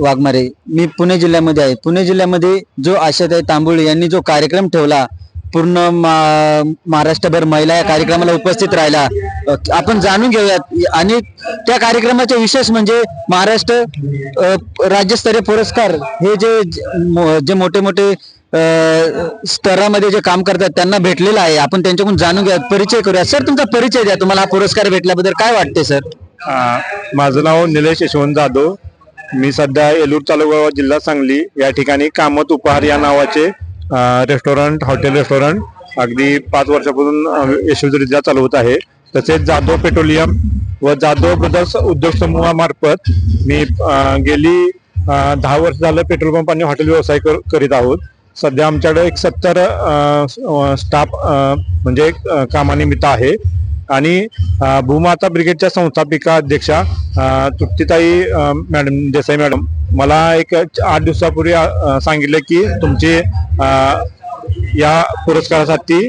वाघमारे मी पुणे जिल्ह्यामध्ये आहे. पुणे जिल्ह्यामध्ये जो आशाताई तांबुळे यांनी जो कार्यक्रम ठेवला पूर्ण महाराष्ट्रभर महिला या कार्यक्रमाला उपस्थित राहिला आपण जाणून घेऊयात. आणि त्या कार्यक्रमाचे विशेष म्हणजे महाराष्ट्र राज्यस्तरीय पुरस्कार हे जे जे मोठे मोठे स्तरामध्ये जे काम करतात त्यांना भेटलेलं आहे. आपण त्यांच्याकडून जाणून घ्या परिचय करूया सर तुमचा परिचय द्या. तुम्हाला हा पुरस्कार भेटल्याबद्दल काय वाटते सर? माझं नाव निलेश यशवंत जाधव. मी सध्या येलूर तालुका जिल्हा सांगली या ठिकाणी कामत उपहार या नावाचे रेस्टॉरंट हॉटेल रेस्टॉरंट अगदी पाच वर्षापासून यशस्वीरित्या चालवत आहे. तसेच जाधव पेट्रोलियम व जाधव ब्रदर्स उद्योग समूहामार्फत मी गेली दहा वर्ष झालं पेट्रोल पंप आणि हॉटेल व्यवसाय कर- करीत आहोत. सध्या आमच्याकडे एक सत्तर स्टाफ म्हणजे कामानिमित्त आहे. आणि भूमाता ब्रिगेडच्या संस्थापिका अध्यक्षा तृप्तीताई मॅडम देसाई मॅडम मला एक आठ दिवसापूर्वी सांगितलं की तुमचे या पुरस्कारासाठी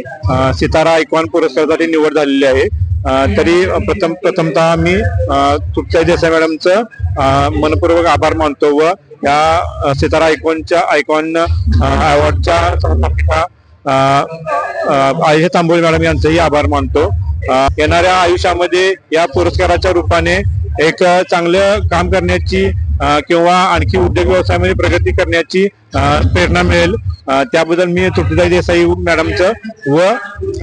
सितारा आयकॉन पुरस्कारासाठी निवड झालेली आहे. तरी प्रथम प्रथमतः मी अ, तृप्तीताई देसाई मॅडमचं मनपूर्वक आभार मानतो व या सितारा आयकॉनच्या आयकॉन अवॉर्डच्या संस्थापिका अ, आयुष तांबोळी मॅडम यांचंही आभार मानतो. येणाऱ्या आयुष्यामध्ये या पुरस्काराच्या रूपाने एक चांगलं काम करण्याची किंवा आणखी उद्योग व्यवसायामध्ये प्रगती करण्याची प्रेरणा मिळेल. त्याबद्दल मी तृप्तीताई देसाई मॅडमचं व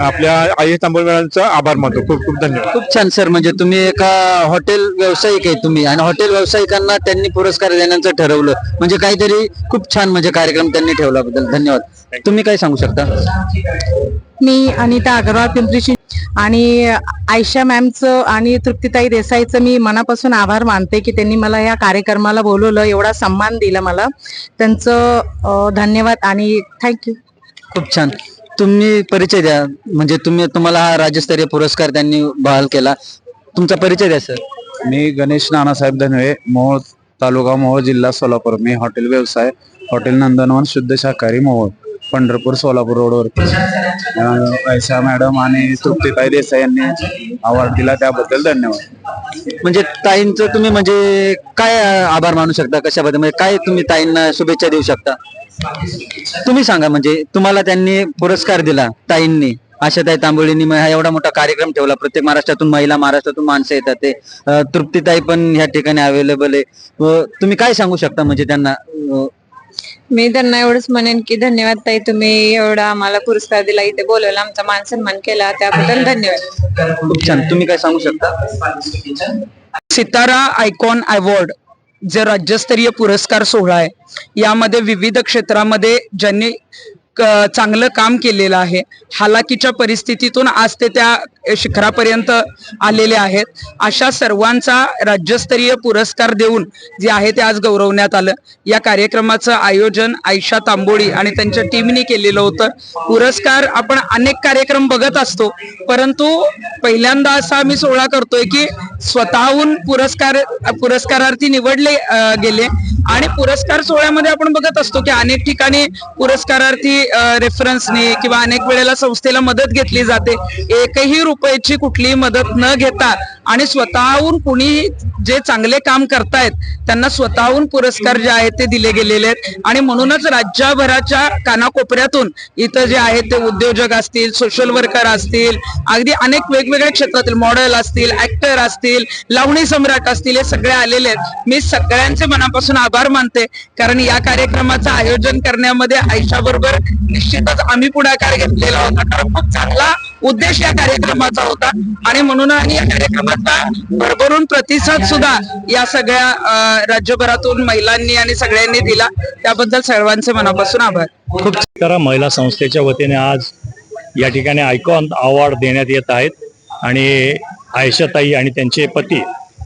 आपल्या आयुष तांबोळी मॅडमचं आभार मानतो. खूप खूप धन्यवाद. खूप छान सर. म्हणजे तुम्ही एका हॉटेल व्यावसायिक आहे तुम्ही आणि हॉटेल व्यावसायिकांना त्यांनी पुरस्कार देण्याचं ठरवलं. म्हणजे काहीतरी खूप छान म्हणजे कार्यक्रम त्यांनी ठेवल्याबद्दल धन्यवाद. तुम्ही काय सांगू शकता? मी अनिता अगरवाल पिंपरीची आणि आयशा मॅमचं आणि तृप्तीताई देसाईचं मी मनापासून आभार मानते की त्यांनी मला या कार्यक्रमाला बोलवलं एवढा सन्मान दिला मला. त्यांचं धन्यवाद आणि थँक्यू खूप छान. तुम्ही परिचय द्या. म्हणजे तुम्ही तुम्हाला हा राज्यस्तरीय पुरस्कार त्यांनी बहाल केला. तुमचा परिचय द्या सर. मी गणेश नानासाहेब धनवे मोहोळ तालुका मोहोळ जिल्हा सोलापूर. मी हॉटेल व्यवसाय हॉटेल नंदनवन शुद्ध शाकाहारी मोहोळ. पंढरपूर सोलापूर रोडवर ऐशा मॅडम आणि तृप्तीताई देसाई यांनी अवॉर्ड दिला त्याबद्दल धन्यवाद. म्हणजे ताईंचं तुम्ही म्हणजे काय आभार मानू शकता? कशाबद्दल? म्हणजे काय तुम्ही ताईंना शुभेच्छा देऊ शकता? तुम्ही सांगा म्हणजे तुम्हाला त्यांनी पुरस्कार दिला ताईंनी. आशाताई तांबोळींनी हा एवढा मोठा कार्यक्रम ठेवला. प्रत्येक महाराष्ट्रातून महिला महाराष्ट्रातून माणसं येतात ते. तृप्तीताई पण ह्या ठिकाणी अवेलेबल आहे. व तुम्ही काय सांगू शकता म्हणजे त्यांना? मी त्यांना एवढंच म्हणेन की धन्यवाद ताई तुम्ही एवढा आम्हाला पुरस्कार दिला इथे बोलवला आमचा मान सन्मान केला त्याबद्दल धन्यवाद. खूप छान. तुम्ही काय सांगू शकता? सितारा आयकॉन अवॉर्ड जे राज्यस्तरीय पुरस्कार सोहळा आहे यामध्ये विविध क्षेत्रामध्ये ज्यांनी चांगलं काम केलेलं आहे हालाकीच्या परिस्थितीतून आज ते त्या शिखरापर्यंत आलेले आहेत. अशा सर्वांचा राज्यस्तरीय पुरस्कार देऊन जे आहे ते आज गौरवण्यात आलं. या कार्यक्रमाचं आयोजन आयशा तांबोळी आणि त्यांच्या टीमने केलेलं होतं. पुरस्कार आपण अनेक कार्यक्रम बघत असतो परंतु पहिल्यांदा असा आम्ही सोहळा करतोय की स्वतःहून पुरस्कार पुरस्कारार्थी निवडले गेले. आणि पुरस्कार सोहळ्यामध्ये आपण बघत असतो की अनेक ठिकाणी पुरस्कारार्थी रेफरन्सने किंवा अनेक वेळेला संस्थेला मदत घेतली जाते. एकही रुपयाची कुठलीही मदत न घेता आणि स्वतःहून कुणी जे चांगले काम करतायत त्यांना स्वतःहून पुरस्कार जे आहेत ते दिले गेलेले आहेत. आणि म्हणूनच राज्यभराच्या कानाकोपऱ्यातून इथं जे आहेत ते उद्योजक असतील सोशल वर्कर असतील अगदी अनेक वेगवेगळ्या क्षेत्रातील मॉडेल असतील ऍक्टर असतील लावणी सम्राट असतील हे सगळे आलेले आहेत. मी सगळ्यांचे मनापासून आभार मानते कारण या कार्यक्रमाचं आयोजन करण्यामध्ये आयुष्याबरोबर निश्चितच आम्ही पुढाकार घेतलेला होता. कारण खूप चांगला उद्देश या कार्यक्रमाचा होता. आणि म्हणून आणि या कार्यक्रमाचा भरभरून प्रतिसाद सुद्धा या सगळ्या राज्यभरातून महिलांनी आणि सगळ्यांनी दिला. त्याबद्दल सर्वांचे मनापासून आभार. खूप करा महिला संस्थेच्या वतीने आज या ठिकाणी आयकॉन अवॉर्ड देण्यात येत आहेत. आणि आयशाताई आणि त्यांचे पती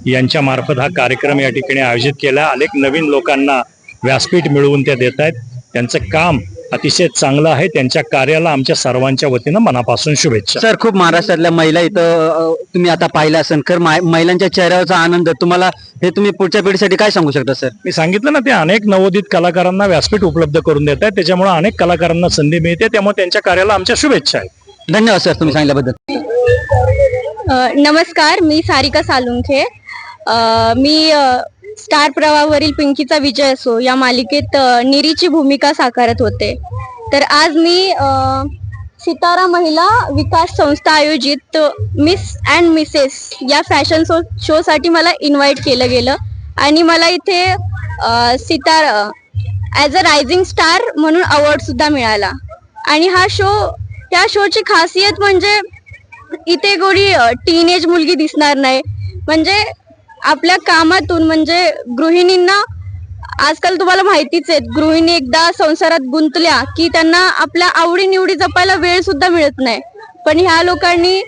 यांच्या मार्फत हा कार्यक्रम या ठिकाणी आयोजित केला. अनेक नवीन लोकांना व्यासपीठ मिळवून त्या देत आहेत. त्यांचं काम अतिशय चांगलं आहे. त्यांच्या कार्याला आमच्या सर्वांच्या वतीनं मनापासून शुभेच्छा. सर खूप महाराष्ट्रातल्या महिला इथं तुम्ही आता पाहिला असेल. खर मा- महिलांच्या चेहऱ्यावरचा आनंद. तुम्हाला हे तुम्ही पुढच्या पिढीसाठी काय सांगू शकता सर? मी सांगितलं ना ते अनेक नवोदित कलाकारांना व्यासपीठ उपलब्ध करून देत आहेत. त्याच्यामुळे अनेक कलाकारांना संधी मिळते. त्यामुळे त्यांच्या कार्याला आमच्या शुभेच्छा आहेत. धन्यवाद सर तुम्ही सांगितल्याबद्दल. नमस्कार. मी सारिका सालुंखे. मी स्टार प्रवाहावरील पिंकीचा विजय असो या मालिकेत निरीची भूमिका साकारत होते. तर आज मी सितारा महिला विकास संस्था आयोजित मिस अँड मिसेस या फॅशन शो शोसाठी मला इन्व्हाइट केलं गेलं. आणि मला इथे Sitara as a rising star म्हणून अवॉर्डसुद्धा मिळाला. आणि हा शो त्या शोची खासियत म्हणजे इथे कोणी टीनेज मुलगी दिसणार नाही. म्हणजे आपल्या कामातून म्हणजे गृहिणींना आजकाल तुम्हाला माहितीच आहे गृहिणी एकदा संसारात गुंतल्या की त्यांना आपल्या आवडी निवडी जपायला वेळ सुद्धा मिळत नाही. पण ह्या लोकांनी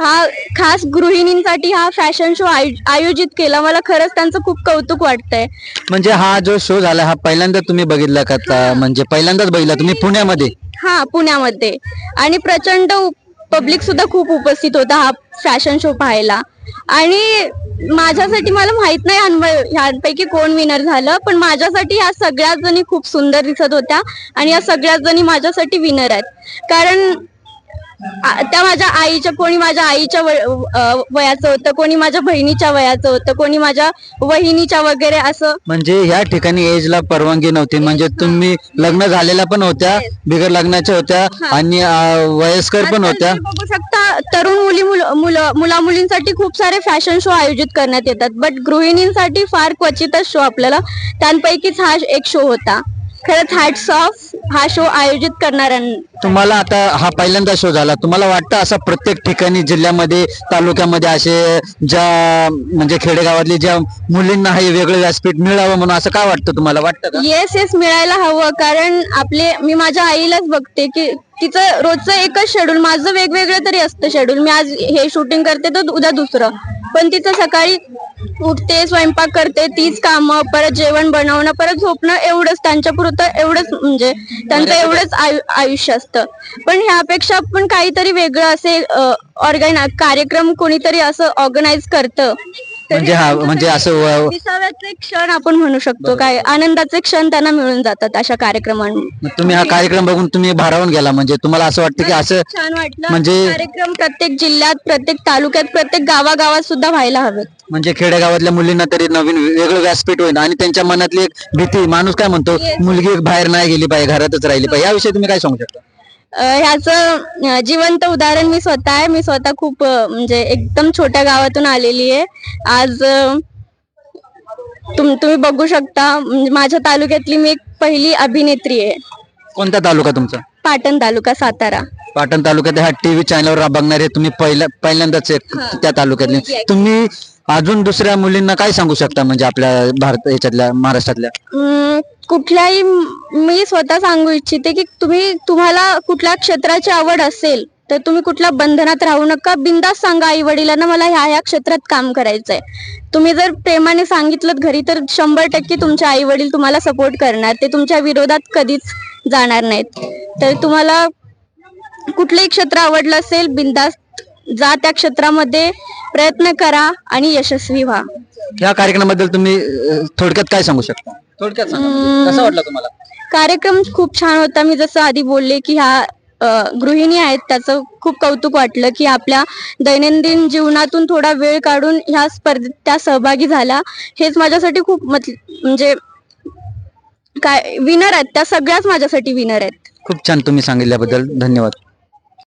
हा खास गृहिणींसाठी हा फॅशन शो आयोजित केला. मला खरंच त्यांचं खूप कौतुक वाटतंय. म्हणजे हा जो शो झाला हा पहिल्यांदा तुम्ही बघितला का? म्हणजे पहिल्यांदाच बघितला तुम्ही पुण्यामध्ये? हा पुण्यामध्ये. आणि प्रचंड पब्लिक सुद्धा खूप उपस्थित होता हा फॅशन शो पाहायला. आणि माझ्यासाठी मला माहीत नाही ह्यांम- ह्यांपैकी कोण विनर झालं पण माझ्यासाठी ह्या सगळ्याच जणी खूप सुंदर दिसत होत्या आणि या सगळ्याच जणी माझ्यासाठी विनर आहेत. कारण त्या माझ्या आईच्या कोणी माझ्या आईच्या वयाचं होतं कोणी माझ्या बहिणीच्या वयाचं होतं कोणी माझ्या वहिनीच्या वगैरे असं. म्हणजे ह्या ठिकाणी एजला परवानगी नव्हती. म्हणजे तुम्ही लग्न झालेल्या पण होत्या बिगर लग्नाच्या होत्या आणि वयस्कर पण होत्या. बघू शकता तरुण मुली मुलं मुला मुलींसाठी खूप सारे फॅशन शो आयोजित करण्यात येतात. बट गृहिणींसाठी फार क्वचितच शो आपल्याला त्यांपैकीच हा एक शो होता. खरंच हॅट्स ऑफ हा शो आयोजित करणाऱ्यांना तुम्हाला आता हा पहिल्यांदा शो झाला. तुम्हाला वाटतं असं प्रत्येक ठिकाणी जिल्ह्यामध्ये तालुक्यामध्ये असे ज्या म्हणजे खेडेगावातली ज्या मुलींना हे वेगळं व्यासपीठ मिळावं म्हणून असं काय वाटतं तुम्हाला? वाटतं का? येस येस मिळायला हवं. कारण आपले मी माझ्या आईलाच बघते की तिचं रोजचं एकच शेड्यूल माझं वेगवेगळं तरी असतं शेड्यूल मी आज हे शूटिंग करते तर उद्या दुसरं. पण तिचं सकाळी उठते स्वयंपाक करते तीच कामं परत जेवण बनवणं परत झोपणं एवढंच. त्यांच्या पुरतं एवढंच म्हणजे त्यांचं एवढंच आयु- आयुष्य असतं. पण ह्यापेक्षा पण काहीतरी वेगळं असे ऑर्गन कार्यक्रम कोणीतरी असं ऑर्गनाईज करतं. म्हणजे हा म्हणजे असं व- विसाव्याचे क्षण आपण म्हणू शकतो. काय आनंदाचे क्षण त्यांना मिळून जातात अशा कार्यक्रमांनी मग तुम्ही हा कार्यक्रम बघून तुम्ही भारावून गेला. म्हणजे तुम्हाला असं वाटतं की असं छान वाटलं. म्हणजे- कार्यक्रम प्रत्येक जिल्ह्यात प्रत्येक तालुक्यात प्रत्येक गावागावात सुद्धा व्हायला हवेत. म्हणजे खेडेगावातल्या मुलींना तरी नवीन वेगळं व्यासपीठ होईल आणि त्यांच्या मनातली एक भीती माणूस काय म्हणतो मुलगी बाहेर नाही गेली पाहिजे घरातच राहिली पाहिजे. याविषयी तुम्ही काय सांगू शकता? ह्याचं जिवंत उदाहरण मी स्वतः आहे. मी स्वतः खूप म्हणजे एकदम छोट्या गावातून आलेली आहे. आज तुम तुम्ही बघू शकता म्हणजे माझ्या तालुक्यातली मी एक पहिली अभिनेत्री आहे. कोणता तालुका तुमचा? पाटण तालुका सातारा. पाटण तालुक्यात ह्या टीव्ही चॅनलवर बघणारे तुम्ही पहिल्या पहिल्यांदाच त्या तालुक्यातले. तुम्ही अजून दुसऱ्या मुलींना काय सांगू शकता? म्हणजे आपल्या भारत याच्यातल्या महाराष्ट्रातल्या? अं, कुठल्याही मी स्वतः सांगू इच्छिते की तुम्ही तुम्हाला कुठल्या क्षेत्राची आवड असेल तर तुम्ही कुठल्या बंधनात राहू नका. बिंदास सांगा आई वडिलांना मला ह्या ह्या क्षेत्रात काम करायचंय. तुम्ही जर प्रेमाने सांगितलं घरी तर शंभर टक्के तुमचे आई वडील तुम्हाला सपोर्ट करणार. ते तुमच्या विरोधात कधीच जाणार नाहीत. तर तुम्हाला कुठलंही क्षेत्र आवडलं असेल बिंदास जा त्या क्षेत्रामध्ये प्रयत्न करा आणि यशस्वी व्हा. या कार्यक्रमाबद्दल तुम्ही अं, थोडक्यात काय सांगू शकता? थोडक्यात सांगा. हम्म. कसा वाटला तुम्हाला? कार्यक्रम खूप छान होता. मी जसं आधी बोलले की ह्या अ, गृहिणी आहेत. त्याचं खूप कौतुक वाटलं की आपल्या दैनंदिन जीवनातून थोडा वेळ काढून ह्या स्पर्धेत त्या सहभागी झाल्या हेच माझ्यासाठी खूप मत म्हणजे काय विनर आहेत. त्या सगळ्याच माझ्यासाठी विनर आहेत. खूप छान तुम्ही सांगितल्याबद्दल. धन्यवाद.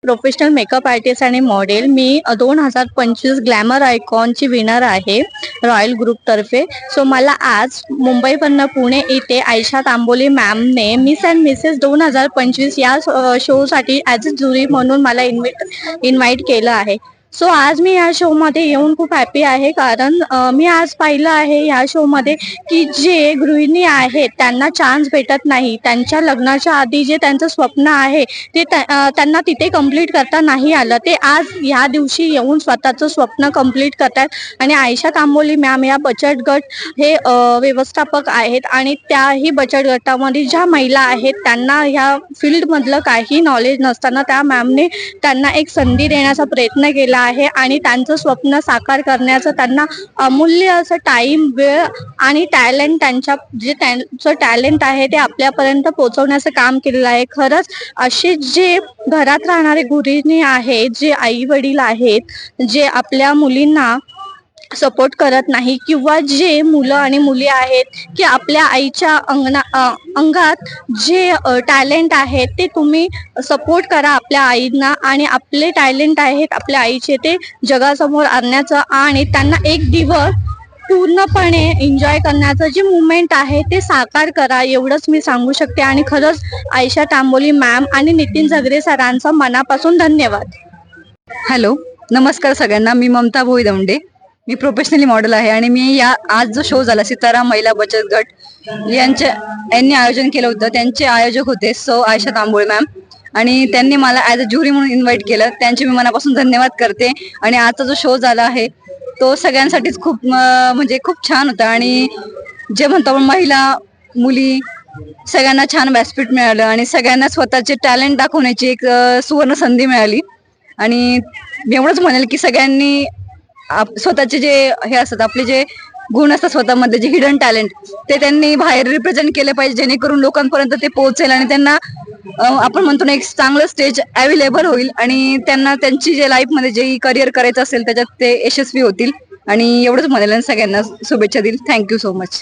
प्रोफेशनल मेकअप आर्टिस्ट आणि मॉडेल. मी दोन हजार पंचवीस ग्लॅमर आयकॉनची विनर आहे रॉयल ग्रुपतर्फे सो मला आज मुंबईवरनं पुणे इथे आयशा तांबोली मॅमने मिस अँड मिसेस दोन हजार पंचवीस या शोसाठी ॲज अ जुरी म्हणून मला इन्व्हाइट इन्व्हाइट केलं आहे. सो आज मी या शोमध्ये येऊन खूप हॅपी आहे. कारण मी आज पाहिलं आहे या शोमध्ये की जे गृहिणी आहेत त्यांना चान्स भेटत नाही. त्यांच्या लग्नाच्या आधी जे त्यांचं स्वप्न आहे ते त्या- त्यांना तिथे कंप्लीट करता नाही आलं. ते आज ह्या दिवशी येऊन स्वतःचं स्वप्न कंप्लीट करतात. आणि आयशा कांबोली मॅम या बचत गट हे व्यवस्थापक आहेत. आणि त्याही बचत गटामध्ये ज्या महिला आहेत त्यांना ह्या फील्डमधलं काही नॉलेज नसताना त्या मॅमने त्यांना एक संधी देण्याचा प्रयत्न केला आहे आणि त्यांचं स्वप्न साकार करण्याचं त्यांना अमूल्य असं टाइम वेळ आणि टॅलेंट त्यांच्या जे त्यांचं टॅलेंट आहे ते आपल्यापर्यंत पोहोचवण्याचं काम केलेलं आहे. खरंच असे जे घरात राहणारे गृहिणी आहेत जे आई वडील आहेत जे आपल्या मुलींना सपोर्ट करत नाही किंवा जे मुलं आणि मुली आहेत की आपल्या आईच्या अंगणा अंगात जे टॅलेंट आहे ते तुम्ही सपोर्ट करा आपल्या आईंना आणि आपले टॅलेंट आहेत आपल्या आईचे ते जगासमोर आणण्याचं आणि त्यांना एक दिवस पूर्णपणे एन्जॉय करण्याचं जे मुवमेंट आहे ते साकार करा एवढंच मी सांगू शकते. आणि खरंच आयशा तांबोली मॅम आणि नितीन झगरे सरांचा मनापासून धन्यवाद. हॅलो नमस्कार सगळ्यांना. मी ममता भोई दौंडे मी प्रोफेशनली मॉडेल आहे आणि मी या आज जो शो झाला सितारा महिला बचत गट यांच्या यांनी आयोजन केलं होतं. त्यांचे आयोजक होते सौ आयशा तांबोळे मॅम आणि त्यांनी मला ऍज अ ज्युरी म्हणून इन्व्हाइट केलं. त्यांचे मी मनापासून धन्यवाद करते. आणि आजचा जो शो झाला आहे तो सगळ्यांसाठीच खूप म्हणजे खूप छान होता. आणि जे म्हणतो आपण महिला मुली सगळ्यांना छान व्यासपीठ मिळालं आणि सगळ्यांना स्वतःचे टॅलेंट दाखवण्याची एक सुवर्ण संधी मिळाली. आणि मी एवढंच म्हणेल की सगळ्यांनी स्वतःचे जे हे असतात आपले जे गुण असतात स्वतःमध्ये जे हिडन टॅलेंट ते त्यांनी बाहेर रिप्रेझेंट केले पाहिजे जेणेकरून लोकांपर्यंत ते पोहोचेल आणि त्यांना आपण म्हणतो ना एक चांगलं स्टेज अवेलेबल होईल आणि त्यांना त्यांची जे लाईफमध्ये जे करिअर करायचं असेल त्याच्यात ते यशस्वी होतील. आणि एवढंच म्हणेल आणि सगळ्यांना शुभेच्छा देईल. Thank you so much